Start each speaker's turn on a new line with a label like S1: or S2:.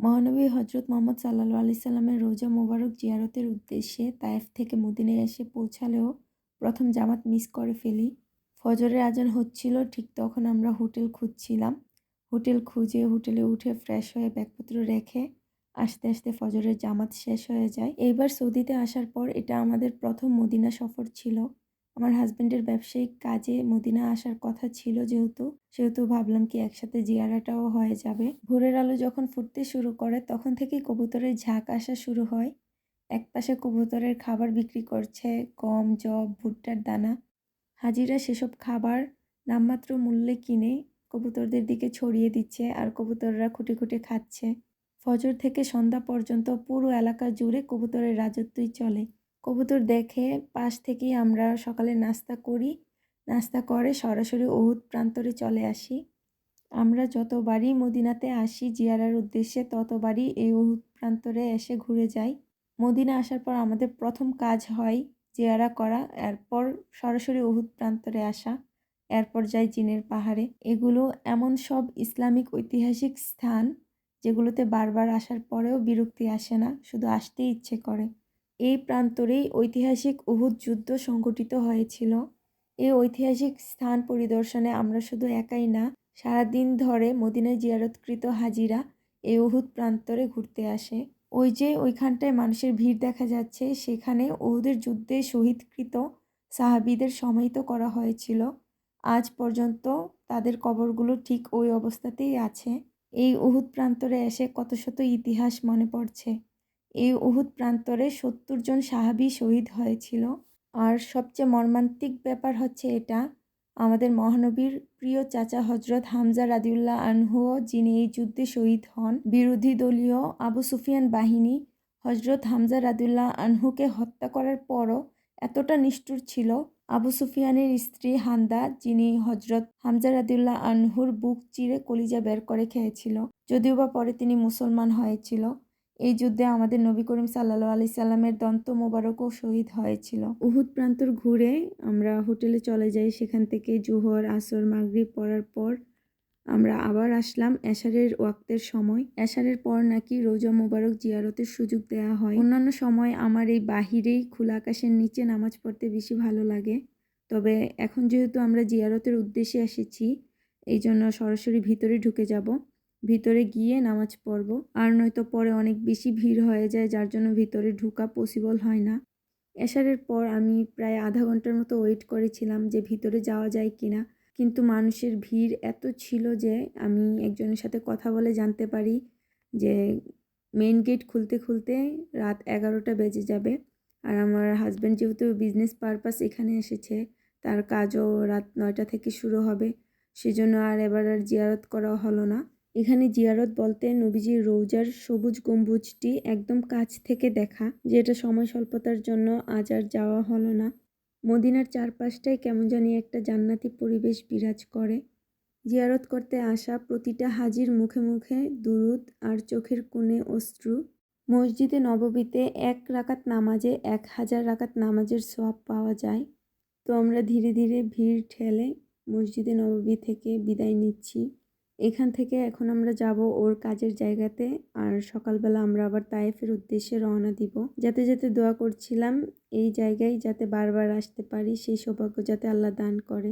S1: মহানবী হজরত মোহাম্মদ সাল্লাহ আলি সাল্লামের রোজা মোবারক জিয়ারতের উদ্দেশ্যে তায়েফ থেকে মদিনায় এসে পৌঁছালেও প্রথম জামাত মিস করে ফেলি। ফজরের আজান হচ্ছিল, ঠিক তখন আমরা হোটেল খুঁজছিলাম। হোটেল খুঁজে হোটেলে উঠে ফ্রেশ হয়ে ব্যাগপত্র রেখে আস্তে আস্তে ফজরের জামাত শেষ হয়ে যায়। এইবার সৌদিতে আসার পর এটা আমাদের প্রথম মদিনা সফর ছিল। আমার হাজব্যান্ডের ব্যবসায়িক কাজে মদিনা আসার কথা ছিল যেহেতু, সেহেতু ভাবলাম কি একসাথে জিয়ারাটাও হয়ে যাবে। ভোরের আলো যখন ফুটতে শুরু করে, তখন থেকেই কবুতরের ঝাঁক আসা শুরু হয়। এক পাশে কবুতরের খাবার বিক্রি করছে, গম জব ভুট্টার দানা। হাজিরা সেসব খাবার নামমাত্র মূল্যে কিনে কবুতরদের দিকে ছড়িয়ে দিচ্ছে আর কবুতররা খুঁটে খুঁটে খাচ্ছে। ফজর থেকে সন্ধ্যা পর্যন্ত পুরো এলাকা জুড়ে কবুতরের রাজত্বই চলে। কবুতর দেখে পাশ থেকেই আমরা সকালে নাস্তা করি। নাস্তা করে সরাসরি ওহুদ প্রান্তরে চলে আসি। আমরা যতবারই মদিনাতে আসি জিয়ারার উদ্দেশ্যে ততবারই এই ওহুদ প্রান্তরে এসে ঘুরে যাই। মদিনা আসার পর আমাদের প্রথম কাজ হয় জিয়ারা করা, এরপর সরাসরি ওহুদ প্রান্তরে আসা, এরপর যাই জিনের পাহাড়ে। এগুলো এমন সব ইসলামিক ঐতিহাসিক স্থান যেগুলোতে বারবার আসার পরেও বিরক্তি আসে না, শুধু আসতেই ইচ্ছে করে। এই প্রান্তরেই ঐতিহাসিক উহুদ যুদ্ধ সংঘটিত হয়েছিল। এই ঐতিহাসিক স্থান পরিদর্শনে আমরা শুধু একাই না, সারাদিন ধরে মদিনায় জিয়ারতকৃত হাজিরা এই উহুদ প্রান্তরে ঘুরতে আসে। ওই যে ওইখানটায় মানুষের ভিড় দেখা যাচ্ছে, সেখানে উহুদের যুদ্ধে শহীদকৃত সাহাবিদের সমাহিত করা হয়েছিল। আজ পর্যন্ত তাদের কবরগুলো ঠিক ওই অবস্থাতেই আছে। এই উহুদ প্রান্তরে এসে কত শত ইতিহাস মনে পড়ছে। এই উহুদ প্রান্তরে সত্তর জন সাহাবি শহীদ হয়েছিল। আর সবচেয়ে মর্মান্তিক ব্যাপার হচ্ছে এটা, আমাদের মহানবীর প্রিয় চাচা হজরত হামজা রাদিউল্লাহ আনহুও যিনি এই যুদ্ধে শহীদ হন, বিরোধী দলীয় আবু সুফিয়ান বাহিনী হজরত হামজা রাদিউল্লাহ আনহুকে হত্যা করার পরও এতটা নিষ্ঠুর ছিল। আবু সুফিয়ানের স্ত্রী হান্দা যিনি হজরত হামজা রাদিউল্লাহ আনহুর বুক চিরে কলিজা বের করে খেয়েছিল, যদিও বা পরে তিনি মুসলমান হয়েছিল। এই যুদ্ধে আমাদের নবী করিম সাল্লা আলি সাল্লামের দন্ত মোবারকও শহীদ হয়েছিল। উহুদ প্রান্তর ঘুরে আমরা হোটেলে চলে যাই, সেখান থেকে জোহর, আসর, মাগরিব পড়ার পর আমরা আবার আসলাম এশারের ওয়াক্তের সময়। এশারের পর নাকি রোজা মোবারক জিয়ারতের সুযোগ দেওয়া হয়। অন্যান্য সময় আমার এই বাহিরেই খোলা আকাশের নিচে নামাজ পড়তে বেশি ভালো লাগে। তবে এখন যেহেতু আমরা জিয়ারতের উদ্দেশ্যে এসেছি, এই জন্য সরাসরি ভিতরে ঢুকে যাব। ভিতরে গিয়ে নামাজ পড়ব। আর নয়তো পরে অনেক বেশি ভিড় হয়ে যায়, যার জন্য ভিতরে ঢুকা পসিবল হয় না। এশারের পর আমি প্রায় আধা ঘণ্টার মতো ওয়েট করেছিলাম যে ভিতরে যাওয়া যায় কি না কিন্তু মানুষের ভিড় এত ছিল যে আমি একজনের সাথে কথা বলে জানতে পারি যে মেন গেট খুলতে খুলতে রাত এগারোটা বেজে যাবে। আর আমার হাজব্যান্ড যেহেতু বিজনেস পারপাস এখানে এসেছে, তার কাজও রাত নয়টা থেকে শুরু হবে। সেজন্য আর এবার আর জিয়ারত করা হলো না। এখানে জিয়ারত বলতে নবীজির রৌজার সবুজ গম্বুজটি একদম কাছ থেকে দেখা যেটা সময় স্বল্পতার জন্য আজ আর যাওয়া হলো না। মদিনার চারপাশটাই কেমন জানি একটা জান্নাতি পরিবেশ বিরাজ করে। জিয়ারত করতে আসা প্রতিটা হাজির মুখে মুখে দুরুদ আর চোখের কোণে অশ্রু। মসজিদে নববীতে এক রাকাত নামাজে এক হাজার রাকাত নামাজের সব পাওয়া যায়। তো আমরা ধীরে ধীরে ভিড় ঠেলে মসজিদে নববী থেকে বিদায় নিচ্ছি। এখান থেকে এখন আমরা যাব ওর কাজের জায়গাতে আর সকালবেলা আমরা আবার তায়েফের উদ্দেশ্যে রওনা দিব। যাতে যাতে দোয়া করছিলাম এই জায়গায় যাতে বারবার আসতে পারি, সেই সৌভাগ্য যাতে আল্লাহ দান করে।